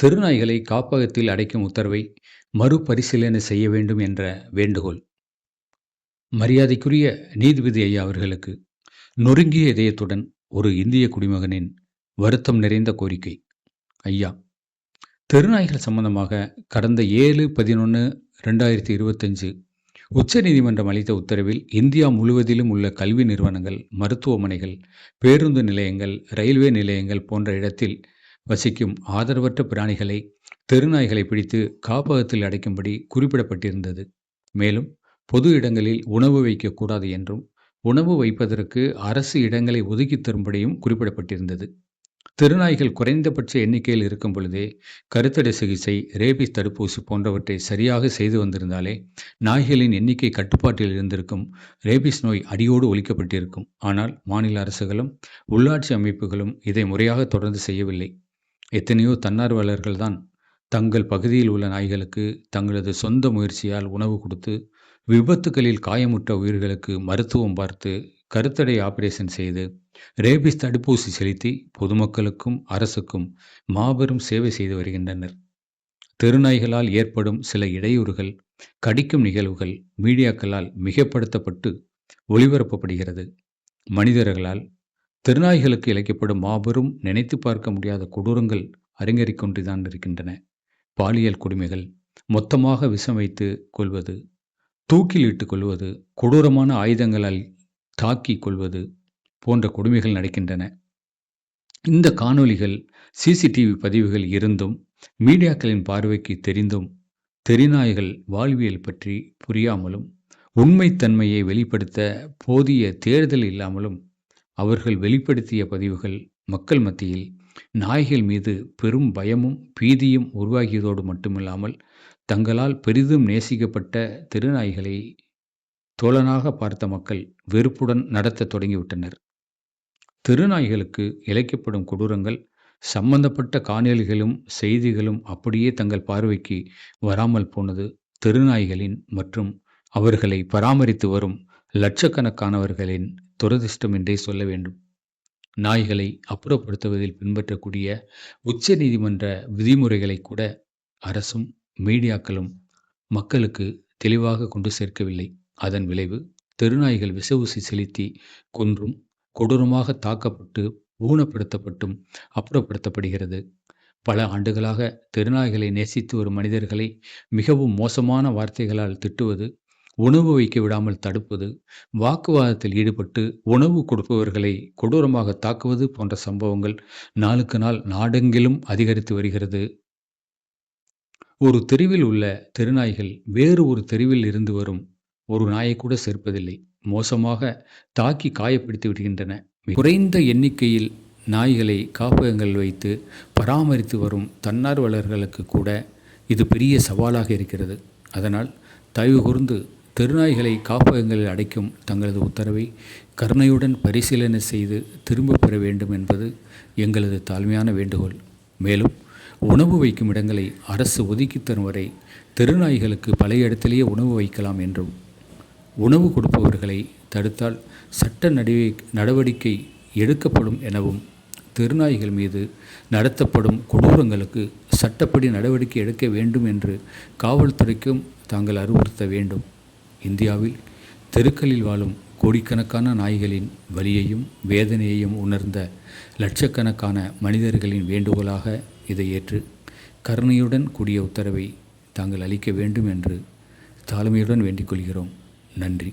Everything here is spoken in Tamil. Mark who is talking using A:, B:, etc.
A: தெருநாய்களை காப்பகத்தில் அடைக்கும் உத்தரவை மறுபரிசீலனை செய்ய வேண்டும் என்ற வேண்டுகோள். மரியாதைக்குரிய நீதிபதி ஐயா அவர்களுக்கு நொறுங்கிய இதயத்துடன் ஒரு இந்திய குடிமகனின் வருத்தம் நிறைந்த கோரிக்கை. ஐயா தெருநாய்கள் சம்பந்தமாக கடந்த ஏழு பதினொன்று ரெண்டாயிரத்தி இருபத்தஞ்சு உச்சநீதிமன்றம் அளித்த உத்தரவில் இந்தியா முழுவதிலும் உள்ள கல்வி நிறுவனங்கள் மருத்துவமனைகள் பேருந்து நிலையங்கள் ரயில்வே நிலையங்கள் போன்ற இடத்தில் வசிக்கும் ஆதரவற்ற பிராணிகளை தெருநாய்களை பிடித்து காப்பகத்தில் அடைக்கும்படி குறிப்பிடப்பட்டிருந்தது. மேலும் பொது இடங்களில் உணவு வைக்கக்கூடாது என்றும் உணவு வைப்பதற்கு அரசு இடங்களை ஒதுக்கி தரும்படியும் குறிப்பிடப்பட்டிருந்தது. திருநாய்கள் குறைந்தபட்ச எண்ணிக்கையில் இருக்கும் பொழுதே கருத்தடை சிகிச்சை ரேபிஸ் தடுப்பூசி போன்றவற்றை சரியாக செய்து வந்திருந்தாலே நாய்களின் எண்ணிக்கை கட்டுப்பாட்டில் இருந்திருக்கும் ரேபிஸ் நோய் அடியோடு ஒழிக்கப்பட்டிருக்கும் ஆனால் மாநில அரசுகளும் உள்ளாட்சி அமைப்புகளும் இதை முறையாக தொடர்ந்து செய்யவில்லை. எத்தனையோ தன்னார்வலர்கள் தான் தங்கள் பகுதியில் உள்ள நாய்களுக்கு தங்களது சொந்த முயற்சியால் உணவு கொடுத்து விபத்துகளில் காயமுற்ற உயிர்களுக்கு மருத்துவம் பார்த்து கருத்தடை ஆபரேஷன் செய்து ரேபிஸ் தடுப்பூசி செலுத்தி பொதுமக்களுக்கும் அரசுக்கும் மாபெரும் சேவை செய்து வருகின்றனர். தெருநாய்களால் ஏற்படும் சில இடையூறுகள் கடிக்கும் நிகழ்வுகள் மீடியாக்களால் மிகப்படுத்தப்பட்டு ஒளிபரப்பப்படுகிறது. மனிதர்களால் திருநாய்களுக்கு இழைக்கப்படும் மாபெரும் நினைத்து பார்க்க முடியாத கொடூரங்கள் அரங்கேறிக் கொண்டுதான் இருக்கின்றன. பாலியல் கொடுமைகள் மொத்தமாக விஷம் வைத்து கொள்வது தூக்கில் இட்டு கொள்வது கொடூரமான ஆயுதங்களால் தாக்கி கொள்வது போன்ற கொடுமைகள் நடக்கின்றன. இந்த காணொளிகள் சிசிடிவி பதிவுகள் இருந்தும் மீடியாக்களின் பார்வைக்கு தெரிந்தும் தெரிநாய்கள் வாழ்வியல் பற்றி புரியாமலும் உண்மைத்தன்மையை வெளிப்படுத்த போதிய தேர்தல் இல்லாமலும் அவர்கள் வெளிப்படுத்திய பதிவுகள் மக்கள் மத்தியில் நாய்கள் மீது பெரும் பயமும் பீதியும் உருவாகியதோடு மட்டுமில்லாமல் தங்களால் பெரிதும் நேசிக்கப்பட்ட திருநாய்களை தோழனாக பார்த்த மக்கள் வெறுப்புடன் நடத்த தொடங்கிவிட்டனர். திருநாய்களுக்கு இழைக்கப்படும் கொடூரங்கள் சம்பந்தப்பட்ட காணொலிகளும் செய்திகளும் அப்படியே தங்கள் பார்வைக்கு வராமல் போனது திருநாய்களின் மற்றும் அவர்களை பராமரித்து வரும் லட்சக்கணக்கானவர்களின் துரதிர்ஷ்டம் என்றே சொல்ல வேண்டும். நாய்களை அப்புறப்படுத்துவதில் பின்பற்றக்கூடிய உச்ச நீதிமன்ற விதிமுறைகளை கூட அரசும் மீடியாக்களும் மக்களுக்கு தெளிவாக கொண்டு சேர்க்கவில்லை. அதன் விளைவு தெருநாய்கள் விச செலுத்தி கொன்றும் கொடூரமாக தாக்கப்பட்டு ஊனப்படுத்தப்பட்டும் அப்புறப்படுத்தப்படுகிறது. பல ஆண்டுகளாக தெருநாய்களை நேசித்து வரும் மனிதர்களை மிகவும் மோசமான வார்த்தைகளால் திட்டுவது உணவு வைக்க விடாமல் தடுப்பது வாக்குவாதத்தில் ஈடுபட்டு உணவு கொடுப்பவர்களை கொடூரமாக தாக்குவது போன்ற சம்பவங்கள் நாளுக்கு நாள் நாடெங்கிலும் அதிகரித்து வருகிறது. ஒரு தெருவில் உள்ள தெருநாய்கள் வேறு ஒரு தெருவில் இருந்து வரும். ஒரு நாயை கூட சேர்ப்பதில்லை. மோசமாக தாக்கி காயப்படுத்தி விடுகின்றன. குறைந்த எண்ணிக்கையில் நாய்களை காப்பகங்கள் வைத்து பராமரித்து வரும் தன்னார்வலர்களுக்கு கூட இது பெரிய சவாலாக இருக்கிறது. அதனால் தயவு கூர்ந்து தெருநாய்களை காப்பகங்களில் அடைக்கும் தங்களது உத்தரவை கருணையுடன் பரிசீலனை செய்து திரும்ப பெற வேண்டும் என்பது எங்களது தாழ்மையான வேண்டுகோள். மேலும் உணவு வைக்கும் இடங்களை அரசு ஒதுக்கி தரும் வரை தெருநாய்களுக்கு பழைய இடத்திலேயே உணவு வைக்கலாம் என்றும் உணவு கொடுப்பவர்களை தடுத்தால் சட்ட நடவடிக்கை எடுக்கப்படும் எனவும் தெருநாய்கள் மீது நடத்தப்படும் கொடூரங்களுக்கு சட்டப்படி நடவடிக்கை எடுக்க வேண்டும் என்று காவல்துறைக்கும் தாங்கள் அறிவுறுத்த வேண்டும். இந்தியாவில் தெருக்களில் வாழும் கோடிக்கணக்கான நாய்களின் வலியையும் வேதனையையும் உணர்ந்த லட்சக்கணக்கான மனிதர்களின் வேண்டுகோளாக இதை ஏற்று கருணையுடன் கூடிய உத்தரவை தாங்கள் அளிக்க வேண்டும் என்று தாழ்மையுடன் வேண்டிக் கொள்கிறோம். நன்றி.